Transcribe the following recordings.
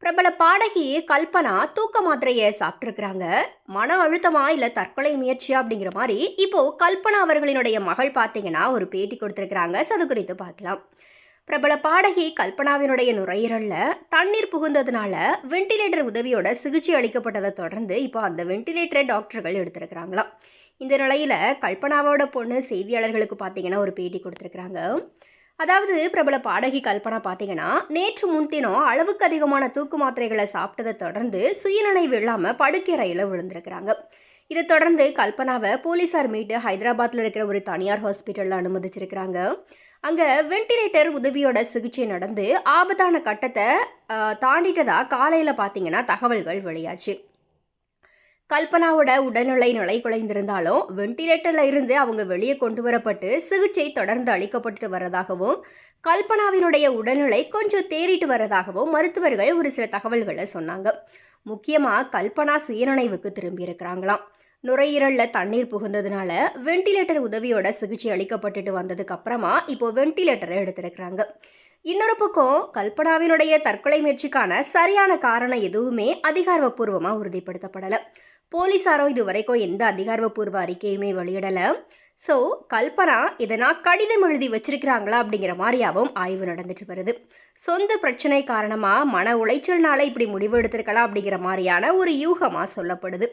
பிரபல பாடகி கல்பனா தூக்க மாத்திரையை சாப்பிட்ருக்குறாங்க மன அழுத்தமா இல்லை தற்கொலை முயற்சியா அப்படிங்கிற மாதிரி இப்போ கல்பனா அவர்களினுடைய மகள் பார்த்தீங்கன்னா ஒரு பேட்டி கொடுத்துருக்குறாங்க. So, அது குறித்து பார்க்கலாம். பிரபல பாடகி கல்பனாவினுடைய நுரையீரலில் தண்ணீர் புகுந்ததுனால வெண்டிலேட்டர் உதவியோட சிகிச்சை அளிக்கப்பட்டதை தொடர்ந்து இப்போ அந்த வெண்டிலேட்டரை டாக்டர்கள் எடுத்திருக்கிறாங்களாம். இந்த நிலையில் கல்பனாவோட பொண்ணு செய்தியாளர்களுக்கு பார்த்தீங்கன்னா ஒரு பேட்டி கொடுத்துருக்குறாங்க. அதாவது பிரபல பாடகி கல்பனா பார்த்தீங்கன்னா நேற்று முன்தினம் அளவுக்கு அதிகமான தூக்கு மாத்திரைகளை சாப்பிட்டதை தொடர்ந்து சுயநினைவு இல்லாமல் படுக்கையறையில் விழுந்திருக்கிறாங்க. இதை தொடர்ந்து கல்பனாவை போலீஸார் மீட்டு ஹைதராபாத்தில் இருக்கிற ஒரு தனியார் ஹாஸ்பிட்டலில் அனுமதிச்சிருக்கிறாங்க. அங்கே வெண்டிலேட்டர் உதவியோட சிகிச்சை நடந்து ஆபத்தான கட்டத்தை தாண்டிட்டதாக தாண்டிட்டதா காலையில் பார்த்தீங்கன்னா தகவல்கள் வெளியாச்சு. கல்பனாவோட உடல்நிலை நிலை குலைந்திருந்தாலும் வெண்டிலேட்டரில் இருந்து அவங்க வெளியே கொண்டு வரப்பட்டு சிகிச்சை தொடர்ந்து அளிக்கப்பட்டு வரதாகவும் கல்பனாவினுடைய உடல்நிலை கொஞ்சம் தேறிட்டு வரதாகவும் மருத்துவர்கள் ஒரு சில தகவல்களை சொன்னாங்க. முக்கியமாக கல்பனா சுயநினைவுக்கு திரும்பி இருக்கிறாங்களாம். நுரையீரலில் தண்ணீர் புகுந்ததுனால வெண்டிலேட்டர் உதவியோட சிகிச்சை அளிக்கப்பட்டுட்டு வந்ததுக்கு அப்புறமா இப்போ வெண்டிலேட்டரை எடுத்திருக்கிறாங்க. இன்னொரு பக்கம் கல்பனாவினுடைய தற்கொலை முயற்சிக்கான சரியான காரணம் எதுவுமே அதிகாரப்பூர்வமாக உறுதிப்படுத்தப்படலை. போலீஸாரும் இது வரைக்கும் எந்த அதிகாரப்பூர்வ அறிக்கையுமே வெளியிடலை. ஸோ கல்பனா இதனா கடிதம் எழுதி வச்சிருக்கிறாங்களா அப்படிங்கிற மாதிரியாவும் ஆய்வு நடந்துட்டு வருது. சொந்த பிரச்சனை காரணமாக மன உளைச்சல்னால இப்படி முடிவு எடுத்திருக்கலாம் அப்படிங்கிற மாதிரியான ஒரு யூகமாக சொல்லப்படுது.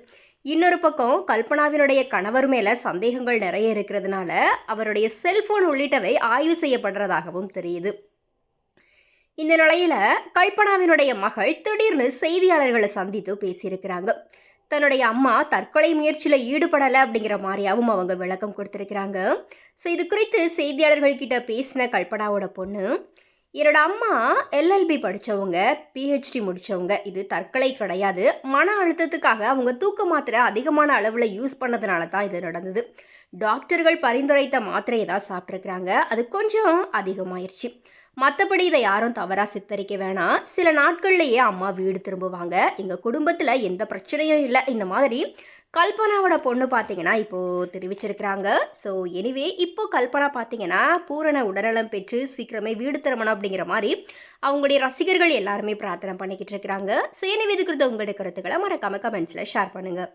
இன்னொரு பக்கம் கல்பனாவினுடைய கணவர் மேலே சந்தேகங்கள் நிறைய இருக்கிறதுனால அவருடைய செல்ஃபோன் உள்ளிட்டவை ஆய்வு செய்யப்படுறதாகவும் தெரியுது. இந்த நிலையில கல்பனாவினுடைய மகள் திடீர்னு செய்தியாளர்களை சந்தித்து பேசியிருக்கிறாங்க. தன்னுடைய அம்மா தற்கொலை முயற்சியில் ஈடுபடலை அப்படிங்கிற மாதிரியாவும் அவங்க விளக்கம் கொடுத்துருக்குறாங்க. ஸோ இது குறித்து செய்தியாளர்கள் கிட்ட பேசின கல்பனாவோட பொண்ணு என்னோட அம்மா எல்எல்பி படித்தவங்க பிஹெச்டி முடித்தவங்க இது தற்கொலை கிடையாது. மன அழுத்தத்துக்காக அவங்க தூக்க மாத்திரை அதிகமான அளவில் யூஸ் பண்ணதுனால தான் இது நடந்தது. டாக்டர்கள் பரிந்துரைத்த மாத்திரையை தான் சாப்பிட்ருக்குறாங்க அது கொஞ்சம் அதிகமாயிருச்சு. மற்றபடி இதை யாரும் தவறாக சித்தரிக்க வேணாம். சில நாட்கள்லேயே அம்மா வீடு திரும்புவாங்க. எங்கள் குடும்பத்தில் எந்த பிரச்சனையும் இல்லை. இந்த மாதிரி கல்பனாவோட பொண்ணு பார்த்தீங்கன்னா இப்போது தெரிவிச்சிருக்கிறாங்க. ஸோ எனிவே இப்போ கல்பனா பார்த்தீங்கன்னா பூரண உடல்நலம் பெற்று சீக்கிரமே வீடு திரும்பணும் அப்படிங்கிற மாதிரி அவங்களுடைய ரசிகர்கள் எல்லாருமே பிரார்த்தனை பண்ணிக்கிட்டு இருக்கிறாங்க. ஸோ எனிவே இது குறித்த உங்களுடைய கருத்துக்களை மறக்காம கமெண்ட்ஸில் ஷேர் பண்ணுங்கள்